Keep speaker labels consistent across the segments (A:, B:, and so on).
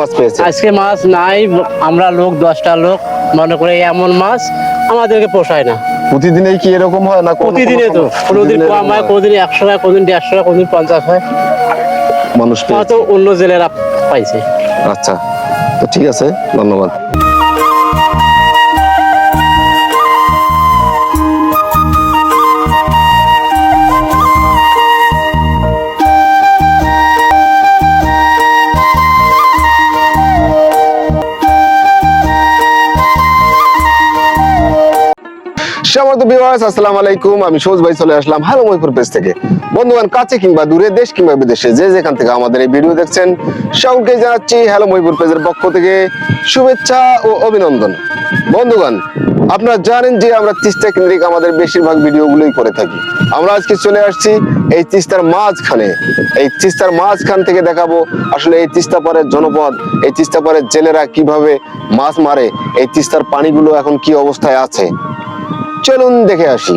A: মাছ পেয়েছে।
B: আজকে মাছ নাই আমরা লোক দশটা লোক মনে করে এমন মাছ আমাদেরকে পোষায় না।
A: প্রতিদিনে কি এরকম হয় না
B: প্রতিদিনে তো কোনোদিন কম হয় কোনোদিন একশো হয় কোনোদিন দেড়শো হয় কোনোদিন পঞ্চাশ হয়।
A: মানুষ পেয়েছে।
B: অন্য জেলেরা পাইছে।
A: আচ্ছা তো ঠিক আছে ধন্যবাদ। আলাইকুম। আমি ভাই চলে আসলাম থেকে। কাছে কিংবা দূরে, দেশ কিংবা বিদেশে, যে যেখান থেকে আমাদের এই ভিডিও দেখছেন হ্যালো পক্ষ থেকে শুভেচ্ছা ও অভিনন্দন। বন্ধুগণ, আপনারা জানেন যে আমরা তিস্তা কেন্দ্রিক আমাদের বেশিরভাগ ভিডিওগুলোই করে থাকি। আমরা আজকে চলে আসছি এই তিস্তার মাঝখানে। এই তিস্তার মাঝখান থেকে দেখাবো আসলে এই তিস্তা পাড়ের জনপদ, এই তিস্তা পাড়ের জেলেরা কীভাবে মাছ মারে, এই তিস্তার পানিগুলো এখন কি অবস্থায় আছে। চলুন দেখে আসি।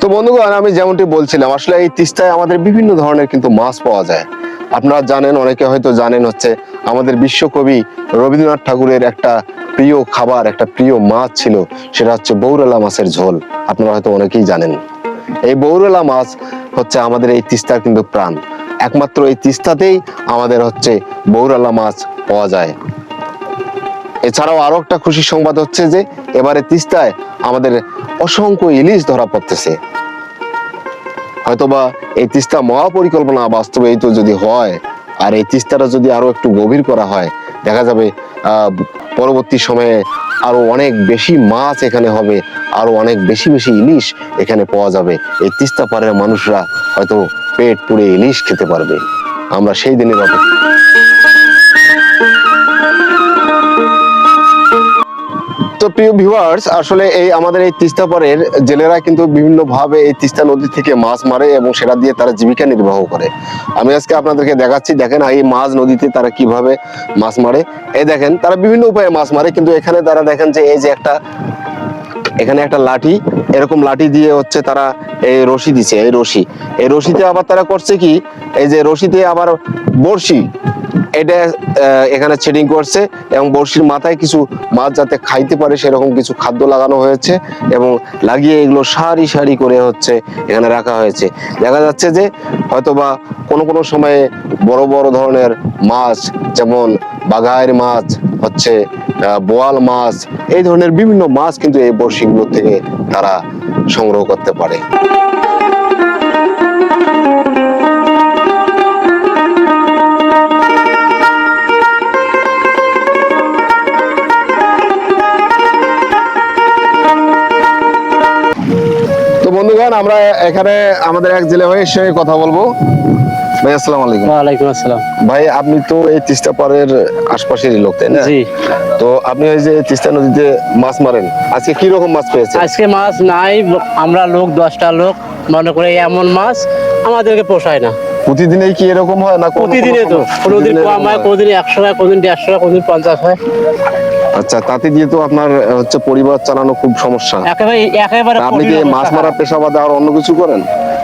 A: তো বন্ধুগণ, আমি যেমনটি বলছিলাম, আসলে এই তিস্তায় আমাদের বিভিন্ন ধরনের কিন্তু মাছ পাওয়া যায়। আপনারা জানেন, অনেকে হয়তো জানেন হচ্ছে, আমাদের বিশ্বকবি রবীন্দ্রনাথ ঠাকুরের একটা প্রিয় খাবার, একটা প্রিয় মাছ ছিল, সেটা হচ্ছে বৌরেলা মাছের ঝোল। আপনারা হয়তো অনেকেই জানেন। এই বৌরেলা মাছ হচ্ছে আমাদের এই তিস্তার কিন্তু প্রাণ। একমাত্র এই তিস্তাতেই আমাদের হচ্ছে বৌরেলা মাছ পাওয়া যায়। এছাড়াও আরও একটা খুশির সংবাদ হচ্ছে যে, এবারে তিস্তায় আমাদের অসংখ্য ইলিশ ধরা পড়তেছে। হয়তোবা এই তিস্তা মহাপরিকল্পনা বাস্তবায়িত যদি হয়, আর এই তিস্তাটা যদি আরও একটু গভীর করা হয়, দেখা যাবে পরবর্তী সময়ে আরও অনেক বেশি মাছ এখানে হবে, আরও অনেক বেশি বেশি ইলিশ এখানে পাওয়া যাবে। এই তিস্তা পাড়ের মানুষরা হয়তো পেট পুড়ে ইলিশ খেতে পারবে। আমরা সেই দিনের অপেক্ষা তো প্রিয় ভিউয়ার্স আসলে এই আমাদের এই তিস্তা পাড়ের জেলেরা কিন্তু বিভিন্ন ভাবে এই তিস্তা নদী থেকে মাছ মারে এবং সেটা দিয়ে তারা জীবিকা নির্বাহ করে। আমি আজকে আপনাদেরকে দেখাচ্ছি, দেখেন এই মাছ নদীতে তারা কীভাবে মাছ মারে। এই দেখেন, তারা বিভিন্ন উপায়ে মাছ মারে, কিন্তু এখানে তারা দেখেন যে এই যে একটা, এখানে একটা লাঠি, এরকম লাঠি দিয়ে হচ্ছে তারা এই রশি দিছে, এই রশি। এই রশিতে আবার তারা করছে কি, এই যে রশিতে আবার বড়শি এটা এখানে ছেডিং করছে এবং বড়শির মাথায় কিছু মাছ যাতে খাইতে পারে সেরকম কিছু খাদ্য লাগানো হয়েছে এবং লাগিয়ে এগুলো সারি সারি করে হচ্ছে এখানে রাখা হয়েছে। দেখা যাচ্ছে যে হয়তোবা কোনো কোনো সময়ে বড় বড় ধরনের মাছ যেমন বাঘায়ের মাছ, হচ্ছে বোয়াল মাছ, এই ধরনের বিভিন্ন মাছ কিন্তু এই বড়শিগুলো থেকে তারা সংগ্রহ করতে পারে। আমরা এখানে আমাদের এক জেলে ভাইয়ের সঙ্গে কথা বলব। ভাই আসসালামু আলাইকুম।
B: ওয়ালাইকুম আসসালাম।
A: ভাই আপনি তো এই তিস্তা পাড়ের আশপাশেরই লোক তাই না?
B: জি।
A: তো আপনি ওই যে তিস্তা নদীতে মাছ মারেন আজকে কি রকম মাছ পেয়েছেন?
B: আজকে মাছ নাই আমরা লোক দশটা লোক মনে করে এমন মাছ আমাদেরকে পোষায় না।
A: প্রতিদিনই কি এরকম হয় না কোনো-
B: প্রতিদিনে তো
A: কোনো-
B: কোনোদিন
A: প্রতিদিন
B: কম হয়
A: হয়?
B: কোনোদিন একশো হয় কোনোদিন দেড়শো হয় কোনোদিন পঞ্চাশ হয়।
A: আচ্ছা তাতে দিয়ে তো আপনার হচ্ছে পরিবার চালানো খুব সমস্যা।
B: একেবারে একেবারে
A: আপনি কি মাছ মারা পেশা বাদে আর অন্য কিছু করেন?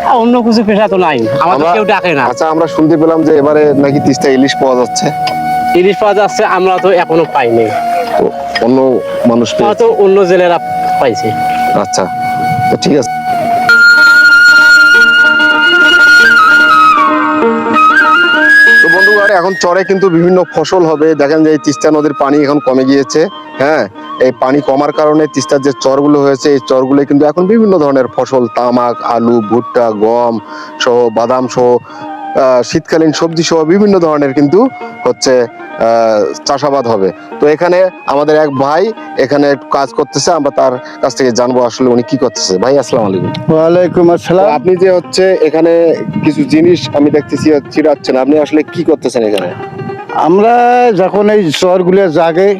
B: আর অন্য কিছু পেশা তো নাই। আমাদের কেউ ডাকে না।
A: আচ্ছা আমরা শুনতে পেলাম যে এবারে নাকি তিস্তা ইলিশ পাওয়া যাচ্ছে।
B: ইলিশ পাওয়া যাচ্ছে আমরা তো এখনও পাইনি।
A: তো অন্য মানুষ।
B: হয়তো অন্য জেলেরা পাইছে।
A: আচ্ছা তো ঠিক আছে। তো বন্ধুগণ এখন চরে কিন্তু বিভিন্ন ফসল হবে। দেখেন যে এই তিস্তা নদীর পানি এখন কমে গিয়েছে হ্যাঁ? এই পানি কমার কারণে তিস্তার যে চরগুলো হয়েছে, এই চরগুলো কিন্তু এখন বিভিন্ন ধরনের ফসল, তামাক, আলু, ভুট্টা, গম সহ বাদাম সহ শীতকালীন সবজি সহ বিভিন্ন ধরনের কিন্তু হচ্ছে চাষাবাদ হবে। তো এখানে আমাদের এক ভাই এখানে কাজ করতেছে আমরা তার কাছ থেকে জানব আসলে উনি কি করতেছে। ভাই আসসালাম আলাইকুম।
C: ওয়ালাইকুম আসসালাম।
A: আপনি যে হচ্ছে এখানে কিছু জিনিস আমি দেখতেছি চিরাচ্ছেন আপনি আসলে কি করতেছেন এখানে?
C: আমরা যখন এই চরগুলো জাগে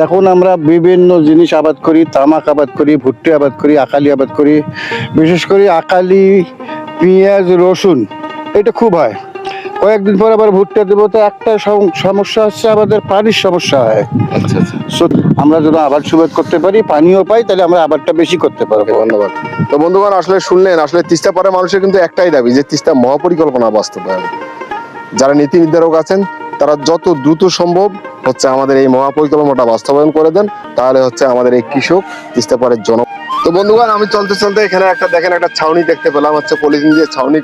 C: তখন আমরা বিভিন্ন জিনিস আবাদ করি তামাক আবাদ করি ভুট্টি আবাদ করি আকালি আবাদ করি। বিশেষ করে আকালি পেঁয়াজ রসুন এটা খুব হয়। কয়েকদিন পর আবার ভুট্টা দেবো তো একটা সমস্যা হচ্ছে আমাদের পানির সমস্যা হয়।
A: আচ্ছা আচ্ছা।
C: আমরা যদি আবার সুবাদ করতে পারি পানিও পাই তাহলে আমরা আবারটা বেশি করতে পারব।
A: ধন্যবাদ। তো বন্ধুগণ আসলে শুনলেন আসলে তিস্তা পারে মানুষের কিন্তু একটাই দাবি যে তিস্তা মহাপরিকল্পনা বাস্তবায়ন। যারা নীতি নির্ধারক আছেন তারা যত দ্রুত সম্ভব হচ্ছে আমাদের এই মহাপরিকল্পনাটা বাস্তবায়ন করে দেন। তাহলে হচ্ছে আমাদের এই কৃষক তিস্তা পারের জন তো বন্ধুগণ, আমি চলতে চলতে এখানে একটা, দেখেন একটা ছাউনি দেখতে পেলাম, হচ্ছে পলিথিন দিয়ে ছাউনি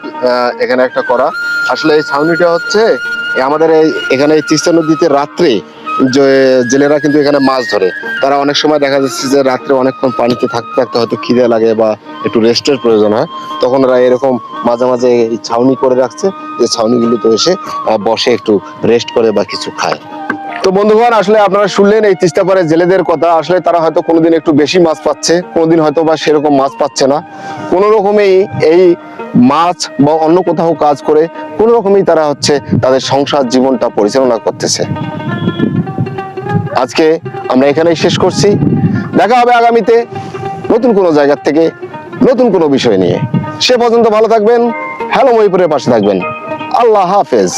A: এখানে একটা করা। আসলে এই ছাউনিটা হচ্ছে আমাদের এই, এখানে তিস্তা নদীতে রাত্রে যে, জেলেরা কিন্তু এখানে মাছ ধরে। তারা অনেক সময় দেখা যাচ্ছে যে রাত্রে অনেকক্ষণ পানিতে থাকতে থাকতে হয়তো খিদে লাগে বা একটু রেস্টের প্রয়োজন হয়। তখন ওরা এরকম মাঝে মাঝে ছাউনি করে রাখছে, যে ছাউনিগুলোতে এসে বসে একটু রেস্ট করে বা কিছু খায়। তো বন্ধুগণ, আসলে আপনারা শুনলেন এই তিস্তাপাড়ের জেলেদের কথা। আসলে তারা হয়তো কোনোদিন একটু বেশি মাছ পাচ্ছে, কোনোদিন হয়তো বা সেরকম মাছ পাচ্ছে না। কোনো রকমেই এই মাছ বা অন্য কোথাও কাজ করে, কোনো রকমেই তারা হচ্ছে তাদের সংসার জীবনটা পরিচালনা করতেছে। আজকে আমরা এখানেই শেষ করছি। দেখা হবে আগামীতে নতুন কোনো জায়গা থেকে, নতুন কোনো বিষয় নিয়ে। সে পর্যন্ত ভালো থাকবেন, হ্যালো মহিপুরের পাশে থাকবেন। আল্লাহ হাফেজ।